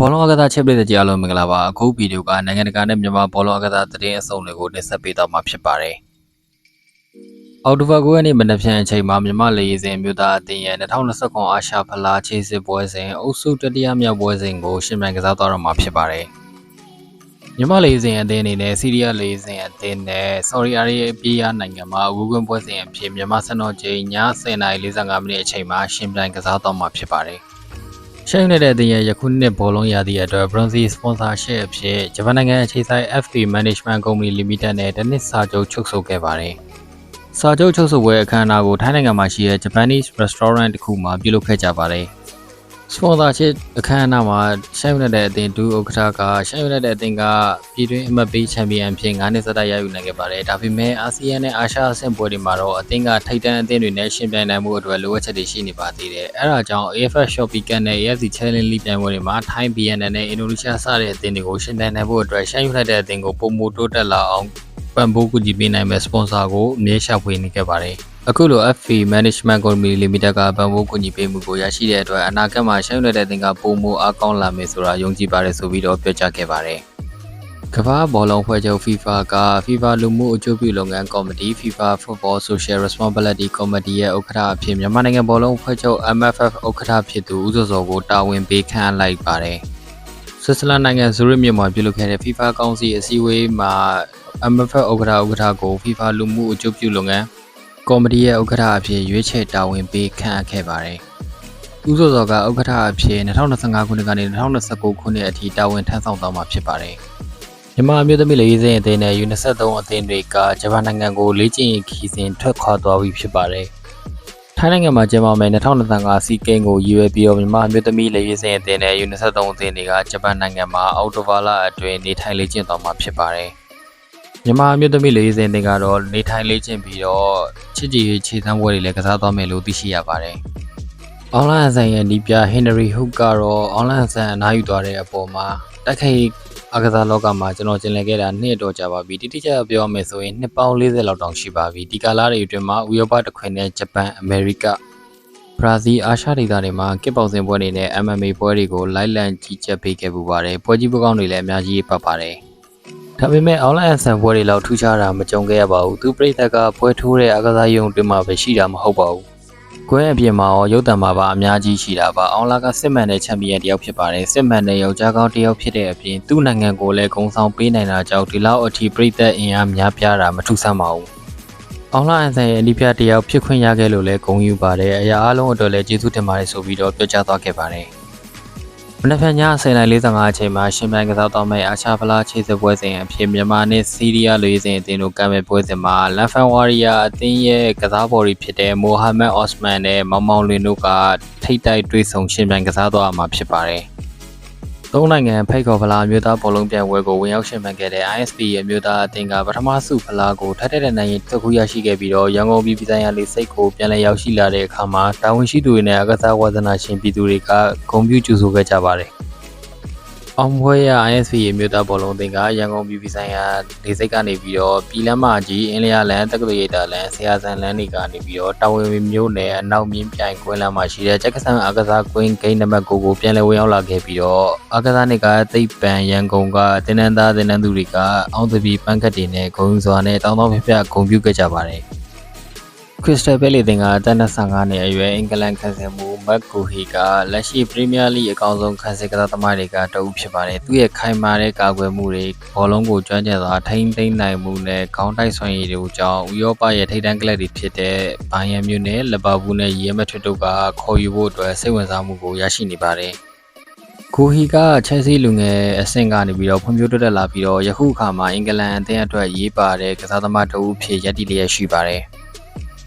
ဘောလုံးအကစားချစ်ပရိသတ်ကြီးအားလုံးမင်္ဂလာပါအခုဗီဒီယိုကနိုင်ငံတကာနဲ့မြန်မာဘောလုံးအကစားသတင်းအစုံတွေကိုတင်ဆက်ပေးတော့မှာဖြစ်ပါတယ်အော်တိုဘာ9ရက်နေ့မနက်ဖြန်အချိန်မှာမြန်မာလေယာဉ်စဉ်အမျိုးသားအသင်းရဲ့2029အာရှဖလားခြေစစ်ပွဲစဉ်အုပ်စုတတိယမြောက်ပွဲစဉ်ကိုရှင်မြန်ကစားသွားတော့မှာဖြစ်ပါတယ်မြန်မာလေယာဉ်စဉ်အသင်းအနေနဲ့စီးရီးယားလေယာဉ်စဉ်အသင်းနဲ့ဆော်ဒီအာရေဗျနိုင်ငံမှာအဝူးကွင်းပွဲစဉ်အဖြစ်မြန်မာစံတော်ချိန်ည10:45မိနစ်အချိန်မှာရှင်ပြန်ကစားသွားမှာဖြစ်ပါတယ် ရှမ်းယူနိုက်တက်အသင်းရဲ့ယခုနှစ်ဘောလုံးရာသီအတွက် Bronze Sponsorship အဖြစ်ဂျပန်နိုင်ငံအခြေစိုက် FP Management Company Limited နဲ့တနစ်စာချုပ်ချုပ်ဆိုခဲ့ပါတယ်။စာချုပ်ချုပ်ဆိုပွဲအခမ်းအနားကိုထိုင်းနိုင်ငံမှာရှိတဲ့ Japanese Restaurant တစ်ခုမှာပြုလုပ်ခဲ့ကြပါတယ်။ Sponsorship အခမ်းအနားမှာရှမ်းယူနိုက်တက်အသင်းဒူဥက္ကဋ္ဌကရှမ်းယူနိုက်တက်အသင်းကပြည်တွင်းအမတ်ပေးချန်ပီယံဖြစ်9နှစ်ဆက်တိုက်ရယူနိုင်ခဲ့ပါတယ်။ဒါပေမဲ့အာဆီယံနဲ့အာရှအဆင့်ပွဲတွေမှာတော့အသင်းကထိပ်တန်းအသင်းတွေနဲ့ရှင်ပြိုင်နိုင်မှုအတွက်လိုအပ်ချက်တွေရှိနေပါသေးတယ်။အဲဒါကြောင့် AFF Shopee Cup နဲ့ AFC Challenge League ပြိုင်ပွဲတွေမှာထိုင်း BNN နဲ့အင်ဒိုနီးရှားစတဲ့အသင်းတွေကိုရှင်ပြိုင်နိုင်ဖို့အတွက်ရှမ်းယူနိုက်တက်အသင်းကိုပုံမတိုးတက်လာအောင်ပံ့ပိုးကူညီပေးနိုင်မဲ့စပွန်ဆာကိုအမြဲရှာဖွေနေခဲ့ပါတယ်။ အခုလို FP Management Company Limited ကပံ့ပိုးကူညီပေးမှုကိုရရှိတဲ့အတွက်အနာဂတ်မှာရှမ်းယူနိုက်တက်အသင်းကပုံမအားကောင်းလာမယ်ဆိုတာယုံကြည်ပါတယ်ဆိုပြီးတော့ပြောကြားခဲ့ပါတယ်။ကမ္ဘာဘောလုံးဖွဲ့ချုပ် FIFA က FIFA လူမှုအကျိုးပြုလုပ်ငန်းကော်မတီ FIFA Football Social Responsibility Committee ရဲ့ဥက္ကဋ္ဌအဖြစ်မြန်မာနိုင်ငံဘောလုံးဖွဲ့ချုပ် MFF ဥက္ကဋ္ဌဖြစ်သူဦးစောစောကိုတာဝန်ပေးခန့်လိုက်ပါတယ်။ဆွစ်ဇာလန်နိုင်ငံဇူရစ်မြို့မှာပြုလုပ်ခဲ့တဲ့ FIFA ကောင်စီအစည်းအဝေးမှာ MFF ဥက္ကဋ္ဌဥက္ကဋ္ဌကို FIFA လူမှုအကျိုးပြုလုပ်ငန်း ကော်မတီရဲ့ဥက္ကဋ္ဌအဖြစ်ရွေးချယ်တာဝန်ပေးခန့်အပ်ခဲ့ပါတယ်။ဦးစောစောကဥက္ကဋ္ဌအဖြစ်2025ခုနှစ်ကနေ2029ခုနှစ်အထိတာဝန်ထမ်းဆောင်သွားမှာဖြစ်ပါတယ်။မြန်မာအမျိုးသမီးလေရေးစင်အသင်းနဲ့ U23 အသင်းတွေကဂျပန်နိုင်ငံကိုလေ့ကျင့်ရေးခီးစဉ်ထွက်ခွာသွားပြီဖြစ်ပါတယ်။ထိုင်းနိုင်ငံမှာကျင်းပမယ့်2025စီကိန်းကိုရည်ရွယ်ပြီးတော့မြန်မာအမျိုးသမီးလေရေးစင်အသင်းနဲ့ U23 အသင်းတွေကဂျပန်နိုင်ငံမှာအော်တိုဘာလအတွင်းနေထိုင်လေ့ကျင့်သွားမှာဖြစ်ပါတယ်။ မြန်မာအမျိုးသမီးလေရေးစင်အသင်းကတော့နေထိုင်လေ့ကျင့်ပြီးတော့ချစ်ကြည်ရေးခြေသမ်းပွဲတွေလည်းကစားသွားမယ်လို့သိရှိရပါတယ်။အွန်လိုင်းအဆိုင်ရဲ့ဒီပြဟင်နရီဟုကတော့အွန်လိုင်းအဆိုင်အနားယူသွားတဲ့အပေါ်မှာတိုက်ခိုက်အကစားလောကမှာကျွန်တော်ကျင်လည်ခဲ့တာနှစ်တော့ကြာပါပြီတိတိကျကျပြောရမယ်ဆိုရင်နှစ်ပေါင်း40လောက်တောင်ရှိပါပြီဒီကာလတွေအတွင်းမှာဥရောပတခွင်နဲ့ဂျပန်အမေရိကဘရာဇီးအာရှဒေသတွေမှာကစ်ပေါင်စင်ပွဲတွေနဲ့ MMA ပွဲတွေကိုလိုက်လံကြီးကြပ်ပေးခဲ့ပူပါတယ်ပွဲကြီးပွဲကောင်းတွေလည်းအများကြီးပတ်ပါတယ် ဒါပေမဲ့ online အဆန်ပွဲတွေလောက်ထူးခြားတာမကြုံခဲ့ရပါဘူးသူပြိသက်ကပွဲထိုးတဲ့အကစားရုံတွင်မှပဲရှိတာမဟုတ်ပါဘူးကွဲအပြင်မှာရောရုပ်တံမှာပါအများကြီးရှိတာပါအောင်လာကစစ်မှန်တဲ့ချန်ပီယံတယောက်ဖြစ်ပါတယ်စစ်မှန်တဲ့ယောက်ျားကောင်းတယောက်ဖြစ်တဲ့အပြင်သူ့နိုင်ငံကိုလည်းဂုဏ်ဆောင်ပေးနိုင်တာကြောင့်ဒီလောက်အထိပြိသက်အင်အားများပြားတာမထူးဆန်းပါဘူးအောင်လာအန်ဆန်ရဲ့အနိပြတယောက်ဖြစ်ခွင့်ရခဲ့လို့လည်းဂုဏ်ယူပါတယ်အရာအလုံးအတွက်လည်းကျေးဇူးတင်ပါတယ်ဆိုပြီးတော့ပြောကြားသွားခဲ့ပါတယ် မနက်ဖြန်ည10:45အချိန်မှာရှင်ပြိုင်ကစားသွားမယ့်အာချာဖလားခြေစစ်ပွဲစဉ်အဖြစ်မြန်မာနဲ့စီးရီးယားလူရင်းစဉ်အသင်းတို့ကမ်းမဲ့ပွဲစဉ်မှာလန်ဖန်ဝါရီယာအသင်းရဲ့ကစားပေါ်တွေဖြစ်တဲ့မိုဟာမက်အော့စမန်နဲ့မောင်မောင်လွင်တို့ကထိတ်တိုက်တွေ့ဆုံရှင်ပြိုင်ကစားသွားမှာဖြစ်ပါတယ်။ သုံးနိုင်ငံဖိတ်ခေါ်ဖလားအမျိုးသားဘောလုံးပြိုင်ပွဲကိုဝင်ရောက်ရှင်ပြိုင်ခဲ့တဲ့ ISP အမျိုးသားအသင်းကပထမဆုဖလားကိုထပ်တဲ့နိုင်ရင်တစ်ခုရရှိခဲ့ပြီးတော့ရန်ကုန်ပြည်ပြည်ဆိုင်ရာလေးစိတ်ကိုပြန်လည်ရောက်ရှိလာတဲ့အခါမှာတာဝန်ရှိသူတွေနဲ့အကစားဝါသနာရှင်ပြည်သူတွေကဂုဏ်ပြုကြိုဆိုခဲ့ကြပါတယ်။ အောင်ပွဲရ ISP အမျိုးသားဘောလုံးအသင်းကရန်ကုန်ပြည်ပြည်ဆိုင်ရာလေစိတ်ကနေပြီးတော့ပြည်လမ်းမကြီးအင်းလျာလန်တက္ကသိုလ်ရိပ်သာလန်ဆရာဆန်လန်တွေကနေပြီးတော့တာဝန်မျိုးနယ်အနောက်မြင်းပြိုင်ကွင်းလမ်းမှာရှိတဲ့ချက်ကဆန်အကစားကွင်းဂိမ်းနံပါတ်9ကိုပြန်လည်ဝင်ရောက်လာခဲ့ပြီးတော့အကစားနေကသိပ်ပံရန်ကုန်ကတင်းနန်းသားတင်းနန်းသူတွေကအောင်သပီပန်းကတ်တွေနဲ့ဂုံစွာနဲ့တောင်းတောင်းဖျက်ဖျက်ဂုံပြုခဲ့ကြပါတယ် ခရစ္စတယ်ဘဲလီတင်ကတန်25နှစ်အရွယ်အင်္ဂလန်ခန့်စင်မှုမက်ကိုဟီကလက်ရှိပရီးမီးယားလိအကောင်းဆုံးခန့်စင်ကစားသမားတွေကတအုပ်ဖြစ်ပါတယ်။သူ့ရဲ့ခိုင်မာတဲ့ကာကွယ်မှုတွေဘောလုံးကိုကျွမ်းကျင်စွာထိန်းသိမ်းနိုင်မှုနဲ့ခေါင်းတိုက်ဆွမ်းရည်တို့ကြောင့်ဥရောပရဲ့ထိပ်တန်းကလပ်တွေဖြစ်တဲ့ဘိုင်ယန်မြို့နယ်လီဗာပူးနဲ့ရီယယ်မက်ဒရစ်တို့ကခေါ်ယူဖို့အတွက်စိတ်ဝင်စားမှုကိုရရှိနေပါတယ်။ကိုဟီကချက်စီလူငယ်အဆင့်ကနေပြီးတော့ဖွံ့ဖြိုးတိုးတက်လာပြီးတော့ယခုအခါမှာအင်္ဂလန်အသင်းအတွက်ရေးပါတဲ့ကစားသမားတအုပ်ဖြစ်ရည်တည်လျက်ရှိပါတယ်။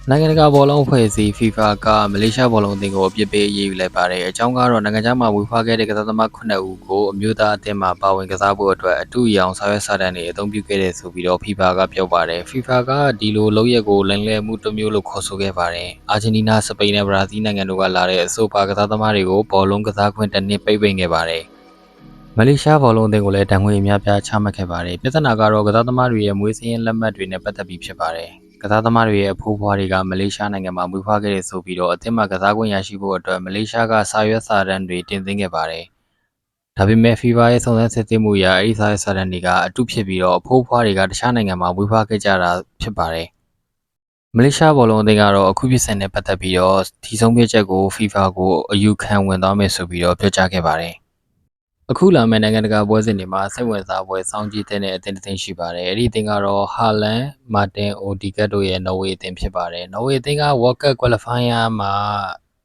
နိုင်ငံတကာဘောလုံးအဖွဲ့အစည်း FIFA ကမလေးရှားဘောလုံးအသင်းကိုအပြစ်ပေးအရေးယူလိုက်ပါတယ်။အကြောင်းကတော့နိုင်ငံခြားမှာဝေဖားခဲ့တဲ့ကစားသမား9ဦးကိုအမျိုးသားအသင်းမှာပါဝင်ကစားဖို့အတွက်အတူအယောင်ဆောင်ရွက်စာတမ်းတွေအသုံးပြုခဲ့တဲ့ဆိုပြီးတော့ FIFA ကပြောပါတယ်။ FIFA ကဒီလိုလုပ်ရက်ကိုလိမ်လည်မှုတစ်မျိုးလို့ခေါ်ဆိုခဲ့ပါတယ်။အာဂျင်တီးနား၊စပိန်နဲ့ဘရာဇီးနိုင်ငံတို့ကလာတဲ့အဆိုပါကစားသမားတွေကိုဘောလုံးကစားခွင့်တစ်နှစ်ပိတ်ပင်ခဲ့ပါတယ်။မလေးရှားဘောလုံးအသင်းကိုလည်းတံငွေအများပြားချမှတ်ခဲ့ပါတယ်။ပြဿနာကတော့ကစားသမားတွေရဲ့မွေးစင်းလက်မှတ်တွေနဲ့ပတ်သက်ပြီးဖြစ်ပါတယ်။ ကစားသမားတွေရဲ့အဖိုးဖွားတွေကမလေးရှားနိုင်ငံမှာမွေးဖွားခဲ့တဲ့ဆိုပြီးတော့အသင်းမှာကစားခွင့်ရရှိဖို့အတွက်မလေးရှားကစာရွက်စာတမ်းတွေတင်သွင်းခဲ့ပါတယ်ဒါပေမဲ့ FIFA ရဲ့စုံစမ်းစစ်ဆေးမှုအရအဲဒီစာရဲ့စာတမ်းတွေကအတုဖြစ်ပြီးတော့အဖိုးအဖွားတွေကတခြားနိုင်ငံမှာဝေဖားခဲ့ကြတာဖြစ်ပါတယ်။မလေးရှားဘောလုံးအသင်းကတော့အခုဖြစ်စဉ်နဲ့ပတ်သက်ပြီးတော့ဒီဆုံးဖြတ်ချက်ကို FIFA ကိုအယူခံဝင်သွားမယ်ဆိုပြီးတော့ပြောကြားခဲ့ပါတယ်။ အခုလာမယ့်နိုင်ငံတကာပွဲစဉ်တွေမှာစိတ်ဝင်စားပွဲစောင့်ကြည့်တဲ့အသင်းတစ်သင်းရှိပါတယ်။အဲ့ဒီအသင်းကတော့ဟာလန်မာတင်အိုဒီကတ်တို့ရဲ့နော်ဝေအသင်းဖြစ်ပါတယ်။နော်ဝေအသင်းက World Cup Qualifier မှာ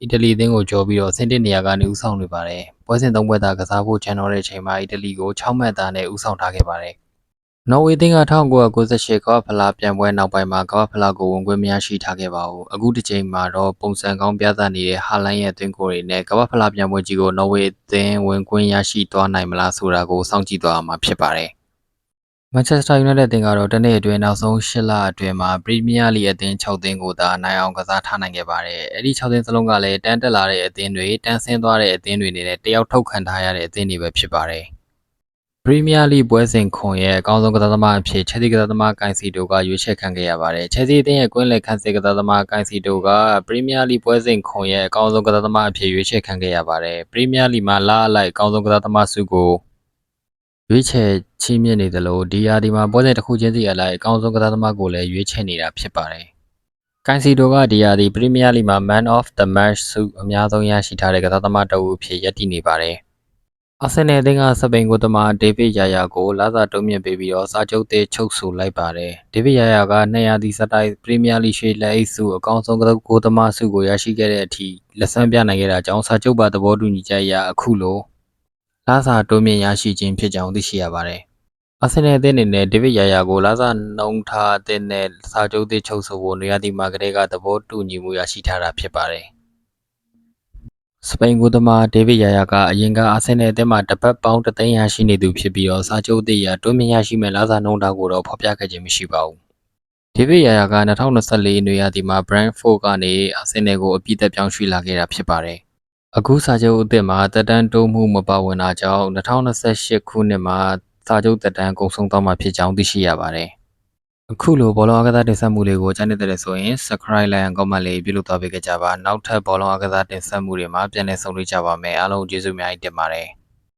အီတလီအသင်းကိုကြော်ပြီးတော့ဆင့်တစ်နေရာကနေဦးဆောင်နေပါတယ်။ပွဲစဉ်သုံးပွဲသာကစားဖို့ချန်တော်တဲ့အချိန်မှာအီတလီကို6မှတ်သားနဲ့ဦးဆောင်ထားခဲ့ပါတယ်။ နော်ဝေအသင်းက1998ကမ္ဘာဖလားပြန်ပွဲနောက်ပိုင်းမှာကမ္ဘာဖလားကိုဝင်ခွင့်မရရှိထားခဲ့ပါဘူး။အခုတစ်ချိန်မှာတော့ပုံစံကောင်းပြသနေတဲ့ဟာလန်ရဲ့အသင်းကိုယ်တွေနဲ့ကမ္ဘာဖလားပြန်ပွဲကြီးကိုနော်ဝေအသင်းဝင်ခွင့်ရရှိသွားနိုင်မလားဆိုတာကိုစောင့်ကြည့်သွားမှာဖြစ်ပါတယ်။ Manchester United အသင်းကတော့တနေ့အတွင်းနောက်ဆုံး၈လအတွင်းမှာ Premier League အသင်း6သင်းကိုသာနိုင်အောင်ကစားထားနိုင်ခဲ့ပါတယ်။အဲ့ဒီ6သင်းစလုံးကလည်းတန်းတက်လာတဲ့အသင်းတွေတန်းဆင်းသွားတဲ့အသင်းတွေနဲ့တယောက်ထုတ်ခံထားရတဲ့အသင်းတွေပဲဖြစ်ပါတယ်။ Premier League ပွဲစဉ်ခွန်ရဲ့အကောင်းဆုံးကစားသမားအဖြစ် Chelsea ကစားသမားကိုင်စီတိုကရွေးချယ်ခံခဲ့ရပါတယ်။ Chelsea အသင်းရဲ့ကွင်းလယ်ခန့်စစ်ကစားသမားကိုင်စီတိုက Premier League ပွဲစဉ်ခွန်ရဲ့အကောင်းဆုံးကစားသမားအဖြစ်ရွေးချယ်ခံခဲ့ရပါတယ်။ Premier League မှာလာအလိုက်အကောင်းဆုံးကစားသမားဆုကိုရွေးချယ်ချီးမြှင့်နေသလိုဒီယာဒီမှာပွဲစဉ်တစ်ခုချင်းစီအလိုက်အကောင်းဆုံးကစားသမားကိုလည်းရွေးချယ်နေတာဖြစ်ပါတယ်။ကန်စီတိုကဒီယာဒီပရီးမီးယားလိမှာ Man of the Match ဆုအများဆုံးရရှိထားတဲ့ကစားသမားတစ်ဦးအဖြစ်ရပ်တည်နေပါတယ်။ အာဆင်နယ်အသင်းကစပိန်ကိုသမားဒေးဗစ်ယာယာကိုလာစာတုံးမြင့်ပေးပြီးတော့စာချုပ်သေးချုပ်ဆိုလိုက်ပါတယ်။ဒေးဗစ်ယာယာက200ဒီစတိုက်ပရီးမီးယားလိရွှေလက်အိတ်ဆုအကောင်းဆုံးကိုသမားဆုကိုရရှိခဲ့တဲ့အထိလက်ဆန်းပြနိုင်ခဲ့တာကြောင့်စာချုပ်ပါသဘောတူညီချက်အရအခုလိုလာစာတိုးမြင့်ရရှိခြင်းဖြစ်ကြောင်းသိရှိရပါတယ်။အာဆင်နယ်အသင်းအနေနဲ့ဒေးဗစ်ယာယာကိုလာစာနှုံးထားအသင်းနဲ့စာချုပ်သေးချုပ်ဆိုဖို့နေရာဒီမှာကလေးကသဘောတူညီမှုရရှိထားတာဖြစ်ပါတယ်။ စပိန်ကိုသမားဒေးဗစ်ယာယာကအရင်ကအာဆင်နယ်အသင်းမှာတပတ်ပေါင်းတသိန်းရရှိနေသူဖြစ်ပြီးတော့စာချုပ်သေးရတိုးမြင့်ရရှိမဲ့လာစာနှုံးထားကိုတော့ဖော်ပြခဲ့ခြင်းမရှိပါဘူး။ဒေးဗစ်ယာယာက2024နွေရာသီမှာ Brentford ကနေအာဆင်နယ်ကိုအပြည့်သက်ပြောင်းရွှေ့လာခဲ့တာဖြစ်ပါတယ်။အခုစာချုပ်အသစ်မှာတက်တန်းတိုးမှုမပါဝင်တာကြောင့်2028ခုနှစ်မှာစာချုပ်တက်တန်းကုန်ဆုံးသွားမှာဖြစ်ကြောင်းသိရှိရပါတယ်။ အခုလိုဘောလုံးအကစားတင်ဆက်မှုတွေကိုကြားနေတဲ့ဆိုရင် subscribe လိုက်အောင် comment လေးပြုလုပ်သွားပေးကြပါနောက်ထပ်ဘောလုံးအကစားတင်ဆက်မှုတွေမှာပြန်လည်ဆုံတွေ့ကြပါမယ်အားလုံးကျေးဇူးအများကြီးတင်ပါတယ်